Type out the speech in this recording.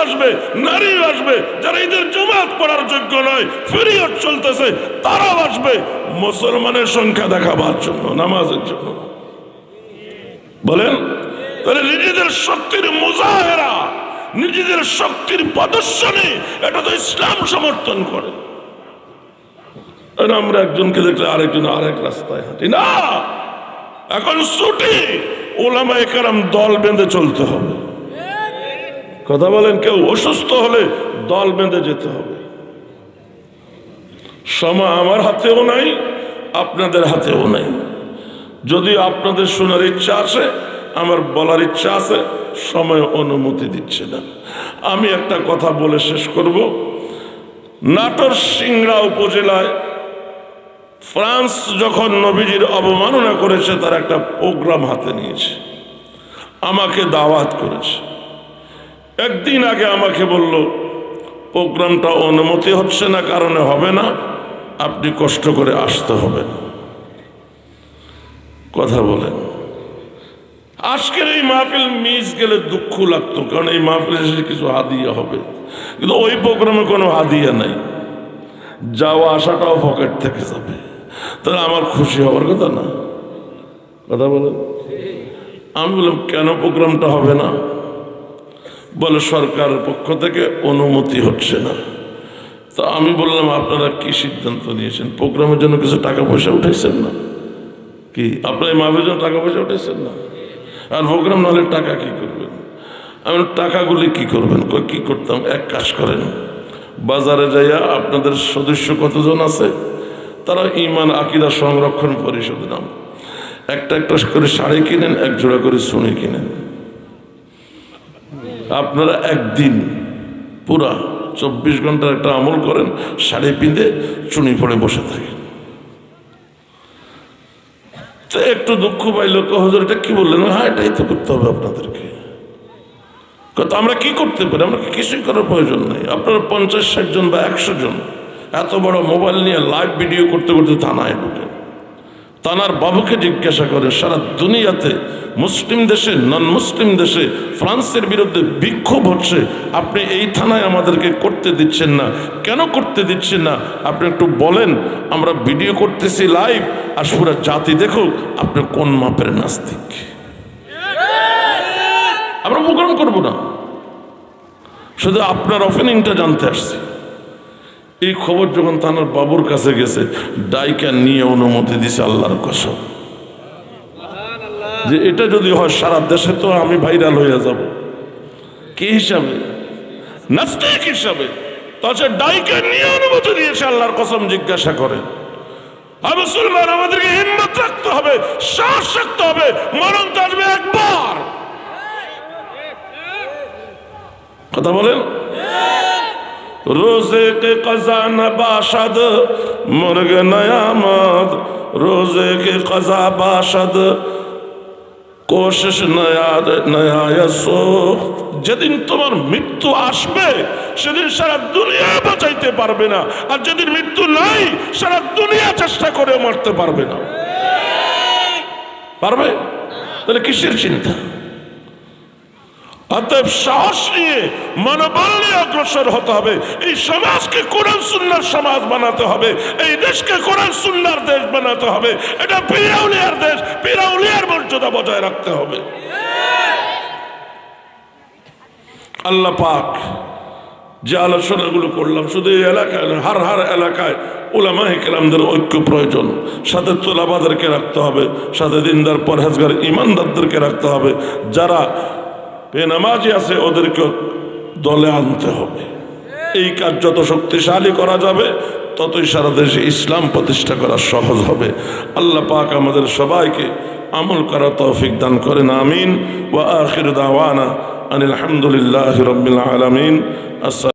আসবে, নারী আসবে, যারা ঈদের জমাত পড়ার যোগ্য নয়, ফিরিয়ত চলতেছে, তারাও আসবে। মুসলমানের সংখ্যা দেখাবার জন্য, নামাজের জন্য। বলেন? তাহলে নিজেদের শক্তির মুজাহেরা, নিজেদের শক্তির প্রদর্শনী, এটা তো ইসলাম সমর্থন করে। আমরা একজনকে দেখলে আরেকজন আরেক রাস্তায় হাঁটি। না! এখন ছুটি ওলামা একরাম দল বেঁধে চলতে হবে। কথা বলেন, কেউ অসুস্থ হলে দল বেঁধে যেতে হবে। সময় আমার হাতেও নাই, আপনাদের হাতেও নাই। যদি আপনাদের শোনার ইচ্ছা আছে, আমার বলার ইচ্ছা আছে, সময় অনুমতি দিচ্ছে না। আমি একটা কথা বলে শেষ করব। নাটোর সিংড়া উপজেলায় ফ্রান্স যখন নবীজির অবমাননা করেছে, তার একটা প্রোগ্রাম হাতে নিয়েছে। আমাকে দাওয়াত করেছে। একদিন আগে আমাকে বলল, প্রোগ্রামটা অনুমতি হচ্ছে না, কারণে হবে না। আপনি কষ্ট করে আসতে হবে কথা বলেন আজকের এই মাহফিল মিস গেলে দুঃখ লাগতো, কারণ এই মাহফিলে এসে কিছু হাদিয়া হবে। কিন্তু ওই প্রোগ্রামে কোনো হাদিয়া নাই। যাওয়া আসাটাও পকেট থেকে যাবে। তাহলে আমার খুশি হওয়ার কথা না? কথা বলেন আমি বললাম, কেন প্রোগ্রামটা হবে না? বলে সরকারের পক্ষ থেকে অনুমতি হচ্ছে না। তা আমি বললাম, আপনারা কি সিদ্ধান্ত নিয়েছেন? প্রোগ্রামের জন্য কিছু টাকা পয়সা উঠাইছেন না? কি, আপনার এই মাহফিলের জন্য টাকা পয়সা উঠাইছেন না? আর প্রোগ্রাম নাহলে টাকা কি করবেন? আমি টাকাগুলি কি করবেন? কি করতাম? এক কাজ করেন। বাজারে যাইয়া আপনাদের সদস্য কতজন আছে? তারা ইমান আকিদা সংরক্ষণ পরিষদ নাম। একটা একটা করে শাড়ি কিনেন, এক জোড়া করে শুনে কিনেন। আপনারা একদিন পুরা চব্বিশ ঘণ্টার একটা আমল করেন, শাড়ি পিঁধে চুনি পড়ে বসে থাকেন। তো একটু দুঃখ পাইল হজর, এটা কি বললেন? হ্যাঁ এটাই তো করতে হবে আপনাদেরকে। কত আমরা কি করতে পারি? আমরা কিছুই করার প্রয়োজন নেই। আপনারা পঞ্চাশ, ষাট জন বা একশো জন এত বড় মোবাইল নিয়ে লাইভ ভিডিও করতে করতে থানায় ঢুকেন। তানার বাবুকে জিজ্ঞাসা করে, সারা দুনিয়াতে মুসলিম দেশে নন মুসলিম দেশে, ফ্রান্সের বিরুদ্ধে বিক্ষোভ হচ্ছে, আপনি এই থানায় আমাদেরকে করতে দিচ্ছেন না। কেন করতে দিচ্ছেন না? আপনি একটু বলেন, আমরা ভিডিও করতেছি লাইভ আর পুরো জাতি দেখুক, আপনি কোন মাপের নাস্তিক? আমরা প্রোগ্রাম করব না। শুধু আপনার ওপেনিংটা জানতে আসছি। এই খবর যখন থানার বাবুর কাছে গেছে ডাইকা নিয়ে অনুমতি দিছে আল্লাহর কসম। যে এটা যদি হয় সারা দেশে তো আমি ভাইরাল হয়ে যাব। কি হিসাবে? নাস্তিক হিসাবে। তাছাড়া ডাইকা নিয়ে অনুমতি দিয়েছে আল্লাহর কসম জিজ্ঞাসা করেন আর মুসলমান আমাদেরকে হিম্মত রাখতে হবে সাহস রাখতে হবে মরণ তো আসবে একবার। কথা বলেন? روزے کے বাসাদ نہ নয়ামাদ রোজে نیامد কজা বাসাদ قضا নয়াদ কোশিশ নয়া যেদিন তোমার মৃত্যু আসবে, সেদিন সারা দুনিয়া বাঁচাইতে পারবে না। আর যেদিন মৃত্যু নাই, সারা দুনিয়া চেষ্টা করে মারতে পারবে না। পারবে? তাহলে কিসের চিন্তা? অতএব সাহস নিয়ে মনোবল নিয়ে অগ্রসর হতে হবে। এই সমাজকে কোরআন সুন্নার সমাজ বানাতে হবে। এই দেশকে কোরআন সুন্নার দেশ বানাতে হবে। এটা পিরাউলিয়ার দেশ। পিরাউলিয়ার মর্যাদা বজায় রাখতে হবে। আল্লাহ পাক যে আলোচনাগুলো করলাম শুধু এই এলাকায় নয়, হার হার এলাকায় ওলামা হেকেলামদের ঐক্য প্রয়োজন। সাথে তোলাবাদেরকে রাখতে হবে সাথে দিনদার পরহেজগার ইমানদারদেরকে রাখতে হবে। যারা বেনামাজি আছে, ওদেরকে দলে আনতে হবে। এই কাজ যত শক্তিশালী করা যাবে, ততই সারা দেশে ইসলাম প্রতিষ্ঠা করা সহজ হবে। আল্লাহ পাক আমাদের সবাইকে আমল করা তৌফিক দান করেন, আমিন। ওয়া আখির দাওয়ানা আনিল হামদুলিল্লাহি রাব্বিল আলামিন। আসসালামু